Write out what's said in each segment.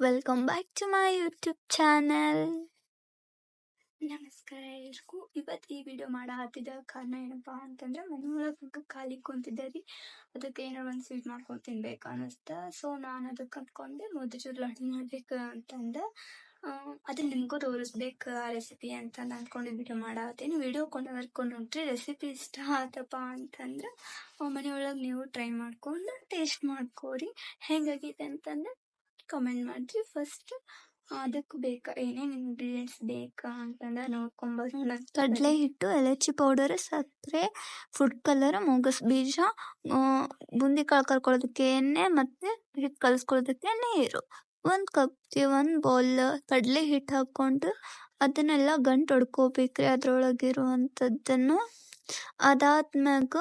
Welcome back to my YouTube channel ನಮಸ್ಕಾರ ಎಲ್ರಿಗೂ. ಇವತ್ತು ಈ ವಿಡಿಯೋ ಮಾಡ ಹತ್ತಿದ ಕಾರಣ ಏನಪ್ಪ ಅಂತಂದ್ರೆ, ಮನೆ ಒಳಗೆ ಖಾಲಿ ಕುಂತಿದ್ದೆ ರೀ. ಅದಕ್ಕೆ ಏನೋ ಒಂದು ಸ್ವೀಟ್ ಮಾಡ್ಕೊಂಡು ತಿನ್ಬೇಕು ಅನ್ನಿಸ್ತ. ಸೊ ನಾನು ಅದಕ್ಕೆ ಅಂದ್ಕೊಂಡೆ ಮೋತಿಚೂರ್ ಲಡ್ಡು ಮಾಡ್ಬೇಕು ಅಂತಂದ. ಅದನ್ನ ನಿಮಗೂ ತೋರಿಸ್ಬೇಕು ಆ ರೆಸಿಪಿ ಅಂತ ಅಂದ್ಕೊಂಡು ವಿಡಿಯೋ ಮಾಡತ್ತೀನಿ ವಿಡಿಯೋ ಕೊಂಡವರ್ಕು ನೋಡ್ರಿ ರೆಸಿಪಿ ಇಷ್ಟ ಆತಪ್ಪ ಅಂತಂದ್ರೆ ಮನೆಯೊಳಗೆ ನೀವು ಟ್ರೈ ಮಾಡ್ಕೊಂಡು ಟೇಸ್ಟ್ ಮಾಡ್ಕೋರಿ. ಹೆಂಗಾಗಿದೆ ಅಂತಂದ್ರೆ ಕಮೆಂಟ್ ಮಾಡ್ರಿ. ಫಸ್ಟ್ ಅದಕ್ಕೆ ಬೇಕಾ, ಏನೇನು ಇಂಗ್ರೀಡಿಯೆಂಟ್ಸ್ ಬೇಕಾ ಅಂತಂದ್ರೆ ನೋಡ್ಕೊಬೋದು ಕಡಲೆ ಹಿಟ್ಟು ಎಲಚಿ ಪೌಡರ್, ಸಕ್ಕರೆ ಫುಡ್ ಕಲರ್ ಮೊಗಸ್ ಬೀಜ ಬುಂದಿ ಕಾಳು ಕರ್ಕೊಳ್ಳೋದಕ್ಕೆ ಎಣ್ಣೆ ಮತ್ತೆ ಹಿಟ್ಟು ಕಲಿಸ್ಕೊಳ್ಳೋದಕ್ಕೆ ನೀರು. ಒಂದು ಕಪ್ಗೆ ಒಂದು ಬೌಲ್ ಕಡಲೆ ಹಿಟ್ಟು ಹಾಕ್ಕೊಂಡು ಅದನ್ನೆಲ್ಲ ಗಂಟು ಹೊಡ್ಕೋಬೇಕ್ರಿ ಅದ್ರೊಳಗಿರುವಂಥದ್ದನ್ನು ಅದಾದ್ಮ್ಯಾಗ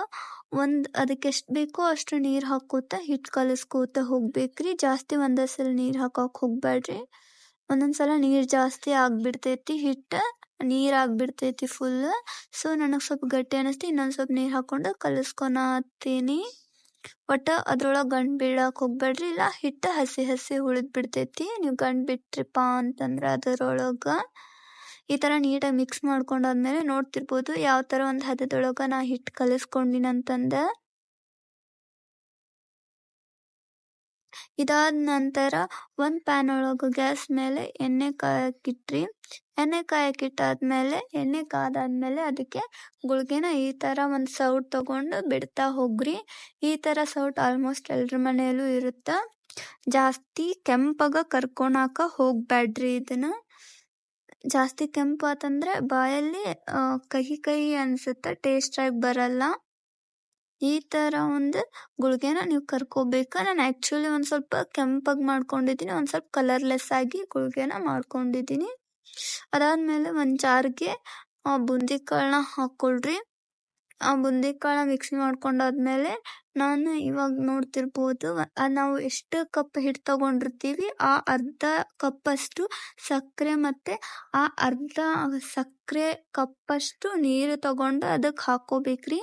ಒಂದು ಅದಕ್ಕೆ ಎಷ್ಟು ಬೇಕೋ ಅಷ್ಟು ನೀರು ಹಾಕೋತ ಹಿಟ್ಟು ಕಲಿಸ್ಕೋತ ಹೋಗ್ಬೇಕ್ರಿ. ಜಾಸ್ತಿ ಒಂದೇ ಸಲ ನೀರು ಹಾಕಕ್ಕೆ ಹೋಗ್ಬೇಡ್ರಿ ಒಂದೊಂದ್ಸಲ ನೀರು ಜಾಸ್ತಿ ಆಗ್ಬಿಡ್ತೈತಿ ಹಿಟ್ಟು ನೀರು ಆಗ್ಬಿಡ್ತೈತಿ ಫುಲ್ ಸೊ ನನಗೆ ಸ್ವಲ್ಪ ಗಟ್ಟಿ ಅನ್ನಿಸ್ತು ಇನ್ನೊಂದು ಸ್ವಲ್ಪ ನೀರು ಹಾಕೊಂಡು ಕಲಿಸ್ಕೊಳತ್ತೀನಿ ಒಟ್ಟು ಅದ್ರೊಳಗೆ ಗಂಡು ಬೀಳಕ್ಕೆ ಹೋಗ್ಬೇಡ್ರಿ ಇಲ್ಲ ಹಿಟ್ಟು ಹಸಿ ಹಸಿ ಉಳಿದು ಬಿಡ್ತೈತಿ. ನೀವು ಗಂಡು ಬಿಟ್ರಿಪ್ಪ ಅಂತಂದ್ರೆ ಅದರೊಳಗೆ. ಈ ಥರ ನೀಟಾಗಿ ಮಿಕ್ಸ್ ಮಾಡ್ಕೊಂಡಾದ್ಮೇಲೆ ನೋಡ್ತಿರ್ಬೋದು ಯಾವ ಥರ ಒಂದು ಹದದೊಳಗೆ ನಾ ಹಿಟ್ಟು ಕಲಿಸ್ಕೊಂಡಿನಂತಂದೆ ಇದಾದ ನಂತರ ಒಂದು ಪ್ಯಾನ್ ಒಳಗೆ ಗ್ಯಾಸ್ ಮೇಲೆ ಎಣ್ಣೆ ಕಾಯಕ್ಕಿಟ್ರಿ. ಎಣ್ಣೆ ಕಾಯಕ್ಕಿಟ್ಟಾದ್ಮೇಲೆ ಎಣ್ಣೆ ಕಾದಾದ್ಮೇಲೆ ಅದಕ್ಕೆ ಗುಳ್ಗೆನ ಈ ಥರ ಒಂದು ಸೌಟ್ ತಗೊಂಡು ಬಿಡ್ತಾ ಹೋಗ್ರಿ. ಈ ಥರ ಸೌಟ್ ಆಲ್ಮೋಸ್ಟ್ ಎಲ್ಲರ ಮನೆಯಲ್ಲೂ ಇರುತ್ತೆ. ಜಾಸ್ತಿ ಕೆಂಪಾಗ ಕರ್ಕೊಳಕ ಹೋಗ್ಬ್ಯಾಡ್ರಿ ಇದನ್ನ. ಜಾಸ್ತಿ ಕೆಂಪು ಆತಂದ್ರೆ ಬಾಯಲ್ಲಿ ಕಹಿ ಕಹಿ ಅನ್ಸುತ್ತೆ ಟೇಸ್ಟ್ ಆಗಿ ಬರಲ್ಲ. ಈ ಥರ ಒಂದು ಗುಳಿಗೆನ ನೀವು ಕರ್ಕೋಬೇಕು. ನಾನು ಆ್ಯಕ್ಚುಲಿ ಒಂದು ಸ್ವಲ್ಪ ಕೆಂಪಾಗಿ ಮಾಡ್ಕೊಂಡಿದ್ದೀನಿ, ಒಂದು ಸ್ವಲ್ಪ ಕಲರ್ಲೆಸ್ ಆಗಿ ಗುಳಿಗೆನ ಮಾಡ್ಕೊಂಡಿದ್ದೀನಿ. ಅದಾದಮೇಲೆ ಒಂದು ಜಾರ್ಗೆ ಬೂಂದಿ ಕಾಳನ್ನ ಹಾಕ್ಕೊಳ್ರಿ. ಆ ಬೂಂದಿ ಮಿಕ್ಸ್ ಮಿಕ್ಸ್ ಮಾಡ್ಕೊಂಡಾದ್ಮೇಲೆ ನಾನು ಇವಾಗ ನೋಡ್ತಿರ್ಬೋದು ನಾವು ಎಷ್ಟು ಕಪ್ ಹಿಟ್ಟು ತಗೊಂಡಿರ್ತೀವಿ, ಆ ಅರ್ಧ ಕಪ್ಪಷ್ಟು ಸಕ್ಕರೆ ಮತ್ತು ಆ ಅರ್ಧ ಸಕ್ಕರೆ ಕಪ್ಪಷ್ಟು ನೀರು ತಗೊಂಡು ಅದಕ್ಕೆ ಹಾಕೋಬೇಕ್ರಿ.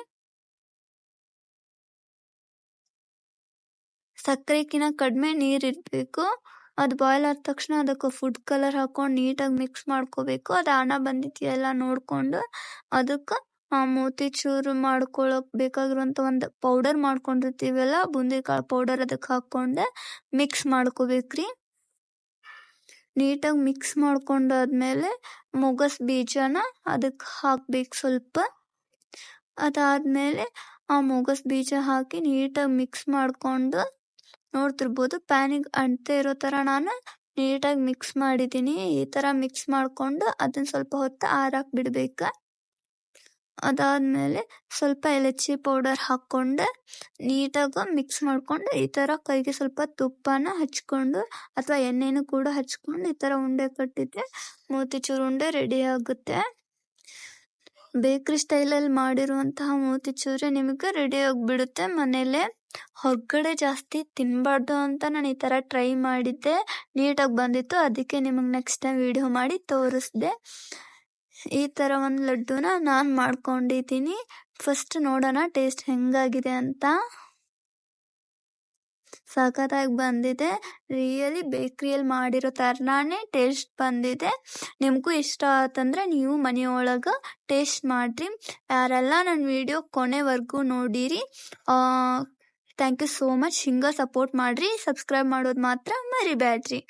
ಸಕ್ಕರೆಕಿನ ಕಡಿಮೆ ನೀರು ಇರಬೇಕು, ಅದು ಬಾಯ್ಲ್ ಆದ ತಕ್ಷಣ ಅದಕ್ಕೆ ಫುಡ್ ಕಲರ್ ಹಾಕೊಂಡು ನೀಟಾಗಿ ಮಿಕ್ಸ್ ಮಾಡ್ಕೋಬೇಕು, ಅದು ಹಣ ಬಂದಿದೆಯಲ್ಲ ನೋಡಿಕೊಂಡು ಅದಕ್ಕೆ ಆ ಮೋತಿಚೂರು ಮಾಡ್ಕೊಳಕ್ ಬೇಕಾಗಿರುವಂಥ ಒಂದು ಪೌಡರ್ ಮಾಡ್ಕೊಂಡಿರ್ತೀವಲ್ಲ ಬೂಂದಿ ಕಾಳು ಪೌಡರ್ ಅದಕ್ಕೆ ಹಾಕೊಂಡೆ ಮಿಕ್ಸ್ ಮಾಡ್ಕೋಬೇಕ್ರಿ. ನೀಟಾಗಿ ಮಿಕ್ಸ್ ಮಾಡ್ಕೊಂಡಾದ್ಮೇಲೆ ಮೊಗಸ್ ಬೀಜನ ಅದಕ್ಕೆ ಹಾಕ್ಬೇಕು ಸ್ವಲ್ಪ. ಅದಾದ್ಮೇಲೆ ಆ ಮೊಗಸ್ ಬೀಜ ಹಾಕಿ ನೀಟಾಗಿ ಮಿಕ್ಸ್ ಮಾಡ್ಕೊಂಡು ನೋಡ್ತಿರ್ಬೋದು, ಪ್ಯಾನಿಗೆ ಅಂಟೆ ಇರೋ ಥರ ನಾನು ನೀಟಾಗಿ ಮಿಕ್ಸ್ ಮಾಡಿದ್ದೀನಿ. ಈ ಥರ ಮಿಕ್ಸ್ ಮಾಡ್ಕೊಂಡು ಅದನ್ನ ಸ್ವಲ್ಪ ಹೊತ್ತು ಆರಾಕ್ ಬಿಡ್ಬೇಕು. ಅದಾದ್ಮೇಲೆ ಸ್ವಲ್ಪ ಎಲಚಿ ಪೌಡರ್ ಹಾಕ್ಕೊಂಡು ನೀಟಾಗಿ ಮಿಕ್ಸ್ ಮಾಡಿಕೊಂಡು ಈ ಥರ ಕೈಗೆ ಸ್ವಲ್ಪ ತುಪ್ಪನ ಹಚ್ಕೊಂಡು ಅಥವಾ ಎಣ್ಣೆನೂ ಕೂಡ ಹಚ್ಕೊಂಡು ಈ ಥರ ಉಂಡೆ ಕಟ್ಟಿದ್ರೆ ಮೋತಿಚೂರು ಉಂಡೆ ರೆಡಿ ಆಗುತ್ತೆ. ಬೇಕ್ರಿ ಸ್ಟೈಲಲ್ಲಿ ಮಾಡಿರುವಂತಹ ಮೋತಿಚೂರೇ ನಿಮಗೆ ರೆಡಿ ಆಗಿಬಿಡುತ್ತೆ. ಮನೇಲೆ ಹೊರಗಡೆ ಜಾಸ್ತಿ ತಿನ್ನಬಾರ್ದು ಅಂತ ನಾನು ಈ ಥರ ಟ್ರೈ ಮಾಡಿದ್ದೆ. ನೀಟಾಗಿ ಬಂದಿತ್ತು. ಅದಕ್ಕೆ ನಿಮಗೆ ನೆಕ್ಸ್ಟ್ ಟೈಮ್ ವಿಡಿಯೋ ಮಾಡಿ ತೋರಿಸ್ದೆ. ಈ ಥರ ಒಂದು ಲಡ್ಡುನ ನಾನು ಮಾಡ್ಕೊಂಡಿದ್ದೀನಿ. ಫಸ್ಟ್ ನೋಡೋಣ ಟೇಸ್ಟ್ ಹೆಂಗಾಗಿದೆ ಅಂತ. ಸಖತ್ತಾಗಿ ಬಂದಿದೆ. ರಿಯಲಿ ಬೇಕ್ರಿಯಲ್ಲಿ ಮಾಡಿರೋ ಥರನೇ ಟೇಸ್ಟ್ ಬಂದಿದೆ. ನಿಮಗೂ ಇಷ್ಟ ಆತಂದ್ರೆ ನೀವು ಮನೆಯೊಳಗೆ ಟೇಸ್ಟ್ ಮಾಡಿರಿ. ಯಾರೆಲ್ಲ ನನ್ನ ವಿಡಿಯೋ ಕೊನೆವರೆಗೂ ನೋಡಿರಿ ಥ್ಯಾಂಕ್ ಯು ಸೋ ಮಚ್ ಹಿಂಗೆ ಸಪೋರ್ಟ್ ಮಾಡಿರಿ. ಸಬ್ಸ್ಕ್ರೈಬ್ ಮಾಡೋದು ಮಾತ್ರ ಮರಿಬೇಡ್ರಿ